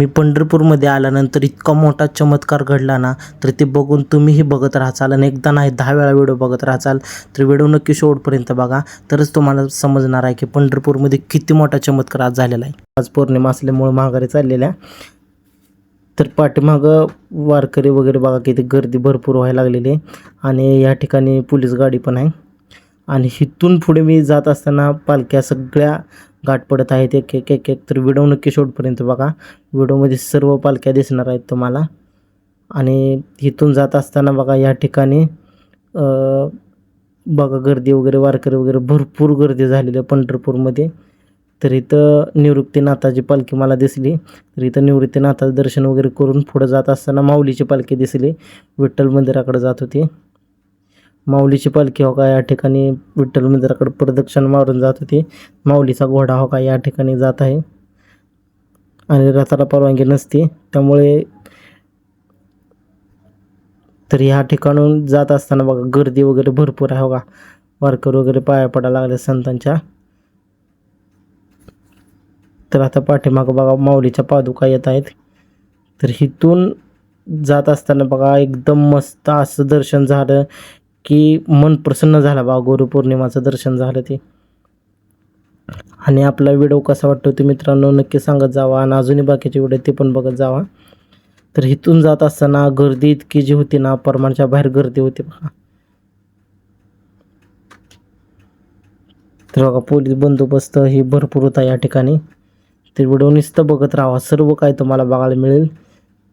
मी पंढरपूरमध्ये आल्यानंतर इतका मोठा चमत्कार घडला ना तर ते बघून तुम्हीही बघत राहचाल आणि एकदा नाही दहा वेळा व्हिडिओ बघत राहचाल तर व्हिडिओ नक्की शेवटपर्यंत बघा. तरच तुम्हाला समजणार आहे की पंढरपूरमध्ये किती मोठा चमत्कार आज झालेला आहे. आज पौर्णिमा असल्यामुळे महागारी चाललेल्या. तर पाठीमागं वारकरी वगैरे बघा किती गर्दी भरपूर व्हायला लागलेली आहे. आणि या ठिकाणी पोलीस गाडी पण आहे. आणि हिथून पुढे मी जात असताना पालख्या सगळ्या गाठ पडत आहेत. एक एक एक एक. तर व्हिडिओ नक्की शेवटपर्यंत बघा. व्हिडिओमध्ये सर्व पालख्या दिसणार आहेत तुम्हाला. आणि इथून जात असताना बघा या ठिकाणी बघा गर्दी वगैरे वारकरी वगैरे भरपूर गर्दी झालेली आहे पंढरपूरमध्ये. तर इथं निवृत्तीनाथाची पालखी मला दिसली. तर इथं निवृत्तीनाथाचं दर्शन वगैरे करून पुढं जात असताना माऊलीची पालखी दिसली. विठ्ठल मंदिराकडे जात होती. माऊलीची पालखी हो का? या ठिकाणी विठ्ठल मंदिराकडे प्रदक्षिण मारून जात होती. माऊलीचा घोडा हो का? या ठिकाणी जात आहे. आणि रथाला परवानगी नसते. त्यामुळे तर ह्या ठिकाणून जात असताना बघा गर्दी वगैरे भरपूर आहे हो का? वारकर वगैरे पाया पडायला लागले संतांच्या. तर आता पाठीमागं बघा माऊलीच्या पादुका येत आहेत. तर इथून जात असताना बघा एकदम मस्त असं दर्शन झालं. की मन प्रसन्न झालं बा गुरुपौर्णिमाचं दर्शन झालं ते. आणि आपला व्हिडिओ कसा वाटतो ते मित्रांनो नक्की सांगत जावा. आणि अजूनही बाकीचे व्हिडिओ ते पण बघत जावा. तर इथून जात असताना गर्दी इतकी जी होती ना परमानच्या बाहेर गर्दी होती बघा. तर बघा पोलीस बंदोबस्त ही भरपूर होता या ठिकाणी. तर व्हिडिओ नुसतं बघत राहा. सर्व काय तुम्हाला बघायला मिळेल.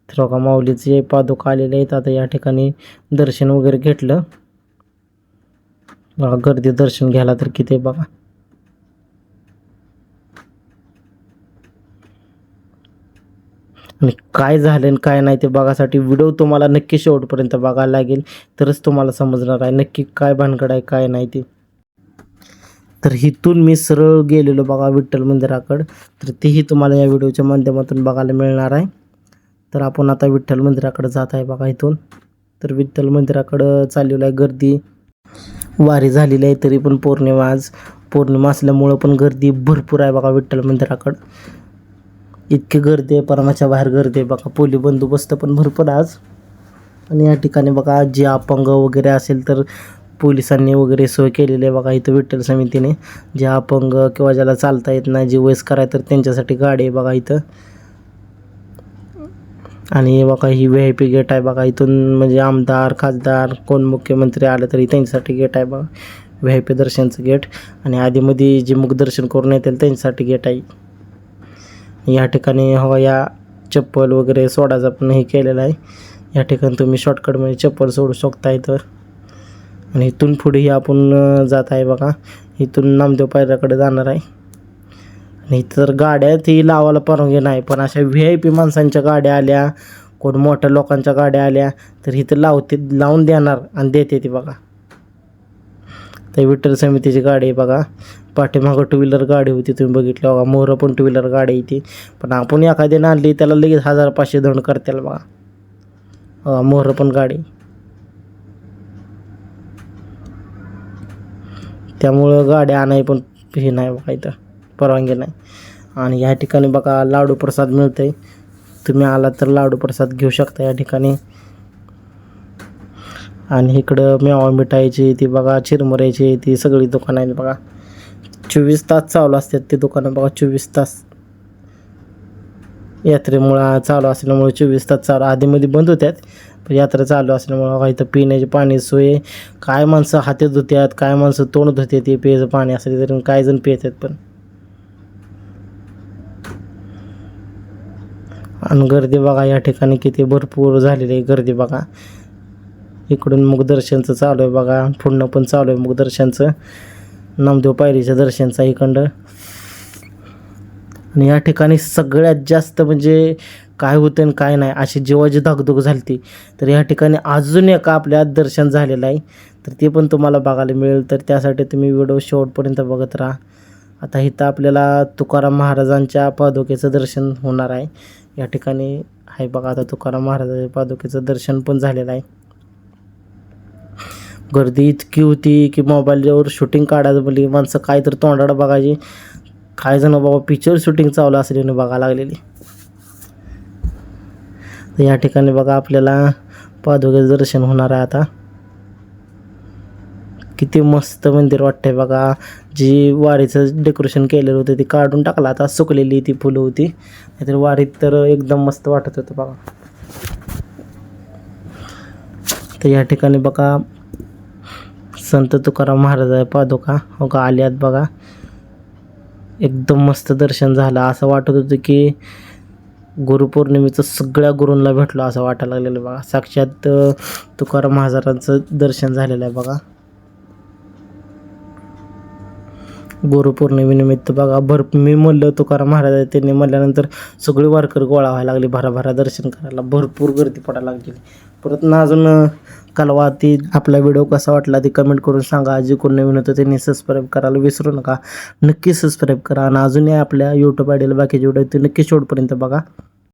तर बघा माऊलीचे पादुका आलेले आहेत. आता या ठिकाणी दर्शन वगैरे घेतलं. बघा गर्दी दर्शन घ्यायला तर किती आहे बघा. आणि काय झालं आणि काय नाही ते बघासाठी व्हिडिओ तुम्हाला नक्की शेवटपर्यंत बघायला लागेल. तरच तुम्हाला समजणार आहे नक्की काय भानगड आहे काय नाही ते. तर इथून मी सरळ गेलेलो बघा विठ्ठल मंदिराकडं. तर तेही तुम्हाला या व्हिडिओच्या माध्यमातून बघायला मिळणार आहे. तर आपण आता विठ्ठल मंदिराकडे जात आहे बघा इथून. तर विठ्ठल मंदिराकडं चाललेलं आहे गर्दी. वारी झालेली आहे तरी पण पौर्णिमा आज पौर्णिमा असल्यामुळं पण गर्दी भरपूर आहे बघा विठ्ठल मंदिराकडं. इतकी गर्दी आहे परमाच्या बाहेर गर्दी आहे बघा. पोली बंदोबस्त पण भरपूर आज. आणि या ठिकाणी बघा जे अपंग वगैरे असेल तर पोलिसांनी वगैरे सोय केलेली आहे बघा इथं विठ्ठल समितीने. जे अपंग किंवा ज्याला चालता येत नाही जे वयस्कर आहे तर त्यांच्यासाठी गाडी आहे बघा इथं. आणि बघा ही व्ही आय पी गेट आहे बघा. इथून म्हणजे आमदार खासदार कोण मुख्यमंत्री आलं तरी त्यांच्यासाठी गेट आहे बघा. व्ही आय पी दर्शनचं गेट आणि आधीमध्ये जे मुखदर्शन करून येतील त्यांच्यासाठी गेट आहे. या ठिकाणी हवा या चप्पल वगैरे सोडायचा पण हे केलेलं आहे. या ठिकाणी तुम्ही शॉर्टकटमध्ये चप्पल सोडू शकता इथं. आणि इथून पुढेही आपण जात आहे बघा. इथून नामदेव पायऱ्याकडे जाणार आहे. नाही तर गाड्या ती लावायला परवानगी नाही. पण अशा व्ही आय पी माणसांच्या गाड्या आल्या कोण मोठ्या लोकांच्या गाड्या आल्या तर इथं लावते लावून देणार आणि देते ती बघा. तर विठ्ठल समितीची गाडी आहे बघा. पाठीमागं टू व्हीलर गाडी होती तुम्ही बघितलं बघा. मोहरं पण टू व्हीलर गाडी येते पण आपण एखाद्याने आणली त्याला लगेच हजार पाचशे दंड करतील बघा. मोहरं पण गाडी. त्यामुळं गाड्या आणाय पण हे नाही बघा इथं. परवानगी नाही. आणि या ठिकाणी बघा लाडू प्रसाद मिळतं आहे तुम्ही आलात तर लाडू प्रसाद घेऊ शकता या ठिकाणी. आणि इकडं मेवा मिठाईची ती बघा चिरमुऱ्याची ती सगळी दुकानं आहेत बघा. चोवीस तास चालू असतात ते दुकानं बघा चोवीस तास. यात्रेमुळं चालू असल्यामुळे चोवीस तास चालू आधीमध्ये बंद होत्यात पण यात्रा चालू असल्यामुळं बघा इथं पिण्याची पाणी सोय काय माणसं हाती धुत्यात काय माणसं तोंड धुते ते प्यायचं पाणी असले तरी काय जण पितात पण. आणि गर्दी बघा या ठिकाणी किती भरपूर झालेली आहे गर्दी बघा. इकडून मुखदर्शनचं चालू आहे बघा. पुढनं पण चालू आहे मुखदर्शनचं नामदेव पायरीचं दर्शनचं आहे इकडं. आणि या ठिकाणी सगळ्यात जास्त म्हणजे काय होतं आणि काय नाही अशी जीवाची धाकधूक झाली ती तर या ठिकाणी अजून एका आपल्या दर्शन झालेलं आहे. तर ते पण तुम्हाला बघायला मिळेल. तर त्यासाठी तुम्ही व्हिडिओ शेवटपर्यंत बघत राहा. आता इथं आपल्याला तुकाराम महाराजांच्या पादुकेचं दर्शन होणार आहे. या ठिकाणी आहे बघा आता तुकाराम महाराजाच्या पादुकेचं दर्शन पण झालेलं आहे. गर्दी इतकी होती की मोबाईलवर शूटिंग काढायचं बोलली माणसं काय तर तोंडाडं बघायची. काय जण बाबा पिक्चर शूटिंग चालू असलेली बघायला लागलेली. तर या ठिकाणी बघा आपल्याला पादुकेचं दर्शन होणार आहे आता. किती मस्त मंदिर वाटतंय बघा. जी वारीचं डेकोरेशन केलेलं होतं ते काढून टाकलं. आता सुकलेली ती फुलं होती. नाहीतर वारीत तर एकदम मस्त वाटत होतं बघा. तर या ठिकाणी बघा संत तुकाराम महाराज आहे पादुका. हो का आल्यात बघा. एकदम मस्त दर्शन झालं. असं वाटत होतं की गुरुपौर्णिमेचं सगळ्या गुरूंना भेटलो असं वाटायला लागलेलं बघा. साक्षात तुकाराम महाराजांचं दर्शन झालेलं आहे बघा. गुरुपौर्णिमेनिमित्त बघा. भर मी म्हणलं तुकाराम महाराज त्यांनी म्हणल्यानंतर सगळे वारकरी गोळा व्हायला लागले. भराभरा दर्शन करायला. भरपूर गर्दी पडायला लागली. परत ना अजून कलवा ती आपला व्हिडिओ कसा वाटला ते कमेंट करून सांगा. जे कोण नवीन होतं त्यांनी सबस्क्राईब करायला विसरू नका. नक्की सबस्क्राईब करा. आणि अजूनही आपल्या यूट्यूब आयडीला बाकीचे व्हिडिओ ते नक्की शेवटपर्यंत बघा.